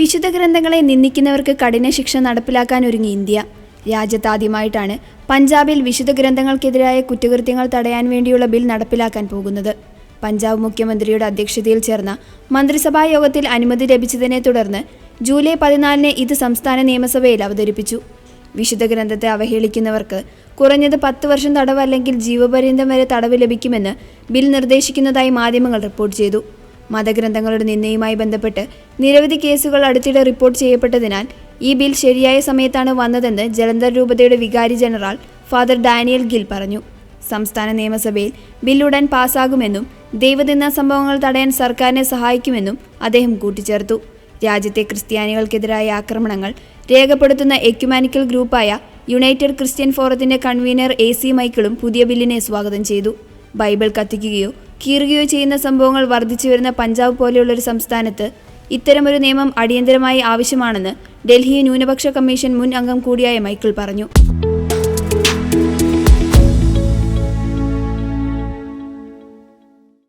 വിശുദ്ധ ഗ്രന്ഥങ്ങളെ നിന്ദിക്കുന്നവർക്ക് കഠിന ശിക്ഷ നടപ്പിലാക്കാൻ ഒരുങ്ങി ഇന്ത്യ. രാജ്യത്താദ്യമായിട്ടാണ് പഞ്ചാബിൽ വിശുദ്ധ ഗ്രന്ഥങ്ങൾക്കെതിരായ കുറ്റകൃത്യങ്ങൾ തടയാൻ വേണ്ടിയുള്ള ബിൽ നടപ്പിലാക്കാൻ പോകുന്നത്. പഞ്ചാബ് മുഖ്യമന്ത്രിയുടെ അധ്യക്ഷതയിൽ ചേർന്ന മന്ത്രിസഭാ യോഗത്തിൽ അനുമതി ലഭിച്ചതിനെ തുടർന്ന് ജൂലൈ പതിനാലിന് ഇത് സംസ്ഥാന നിയമസഭയിൽ അവതരിപ്പിച്ചു. വിശുദ്ധ ഗ്രന്ഥത്തെ അവഹേളിക്കുന്നവർക്ക് കുറഞ്ഞത് പത്ത് വർഷം തടവ് അല്ലെങ്കിൽ ജീവപര്യന്തം വരെ തടവ് ലഭിക്കുമെന്ന് ബിൽ നിർദ്ദേശിക്കുന്നതായി മാധ്യമങ്ങൾ റിപ്പോർട്ട് ചെയ്തു. മതഗ്രന്ഥങ്ങളുടെ നിന്ദയുമായി ബന്ധപ്പെട്ട് നിരവധി കേസുകൾ അടുത്തിടെ റിപ്പോർട്ട് ചെയ്യപ്പെട്ടതിനാൽ ഈ ബിൽ ശരിയായ സമയത്താണ് വന്നതെന്ന് ജലന്ധർ രൂപതയുടെ വികാരി ജനറൽ ഫാദർ ഡാനിയൽ ഗിൽ പറഞ്ഞു. സംസ്ഥാന നിയമസഭയിൽ ബിൽ ഉടൻ പാസ്സാകുമെന്നും ദൈവനിന്ദ സംഭവങ്ങൾ തടയാൻ സർക്കാരിനെ സഹായിക്കുമെന്നും അദ്ദേഹം കൂട്ടിച്ചേർത്തു. രാജ്യത്തെ ക്രിസ്ത്യാനികൾക്കെതിരായ ആക്രമണങ്ങൾ രേഖപ്പെടുത്തുന്ന എക്യുമാനിക്കൽ ഗ്രൂപ്പായ യുണൈറ്റഡ് ക്രിസ്ത്യൻ ഫോറത്തിന്റെ കൺവീനർ എ സി മൈക്കിളും പുതിയ ബില്ലിനെ സ്വാഗതം ചെയ്തു. ബൈബിൾ കത്തിക്കുകയോ കീറുകയോ ചെയ്യുന്ന സംഭവങ്ങൾ വർദ്ധിച്ചു വരുന്ന പഞ്ചാബ് പോലെയുള്ളൊരു സംസ്ഥാനത്ത് ഇത്തരമൊരു നിയമം അടിയന്തരമായി ആവശ്യമാണെന്ന് ഡൽഹി ന്യൂനപക്ഷ കമ്മീഷൻ മുൻ അംഗം കൂടിയായ മൈക്കിൾ പറഞ്ഞു.